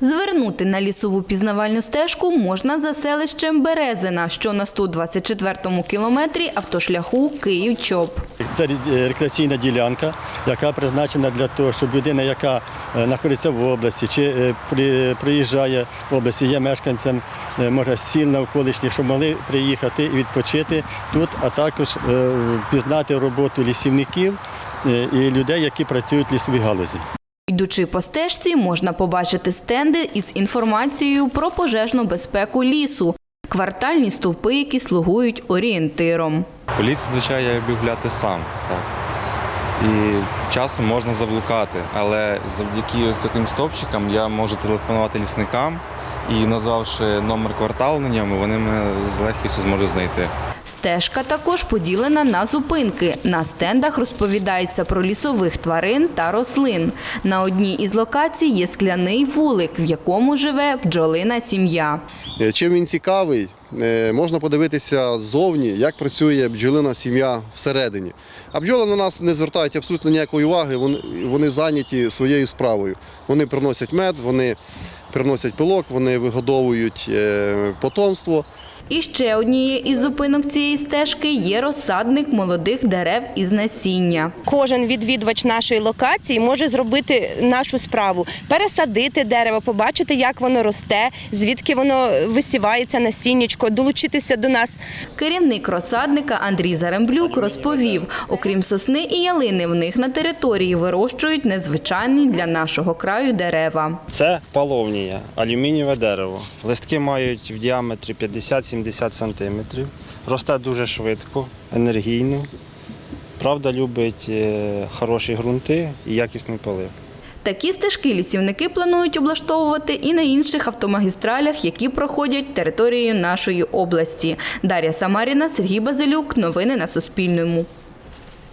Звернути на лісову пізнавальну стежку можна за селищем Березина, що на 124-му кілометрі автошляху Київ-Чоп. Це рекреаційна ділянка, яка призначена для того, щоб людина, яка е, знаходиться в області чи е, приїжджає в області, є мешканцем, е, може сіл навколишніх, щоб могли приїхати і відпочити тут, а також е, пізнати роботу лісівників е, і людей, які працюють в лісовій галузі. Йдучи по стежці, можна побачити стенди із інформацією про пожежну безпеку лісу, квартальні стовпи, які слугують орієнтиром. По лісі, звичайно, я люблю гуляти сам. Так. І часом можна заблукати, але завдяки ось таким стовпчикам я можу телефонувати лісникам і назвавши номер кварталу на ньому, вони мене з легкістю зможуть знайти. Стежка також поділена на зупинки. На стендах розповідається про лісових тварин та рослин. На одній із локацій є скляний вулик, в якому живе бджолина сім'я. Е, Чим він цікавий, е, можна подивитися ззовні, як працює бджолина сім'я всередині. А бджоли на нас не звертають абсолютно ніякої уваги, вони, зайняті своєю справою. Вони приносять мед, вони приносять пилок, вони вигодовують е, потомство. І ще однією із зупинок цієї стежки є розсадник молодих дерев із насіння. Кожен відвідувач нашої локації може зробити нашу справу, пересадити дерево, побачити, як воно росте, звідки воно висівається насіннячко, долучитися до нас. Керівник розсадника Андрій Заремблюк розповів, окрім сосни і ялини, в них на території вирощують незвичайні для нашого краю дерева. Це половнія, алюмінієве дерево. Листки мають в діаметрі 50-70 см. Росте дуже швидко, енергійно. Правда, любить е, хороші ґрунти і якісний полив. Такі стежки лісівники планують облаштовувати і на інших автомагістралях, які проходять територією нашої області. Дар'я Самаріна, Сергій Базилюк. Новини на Суспільному.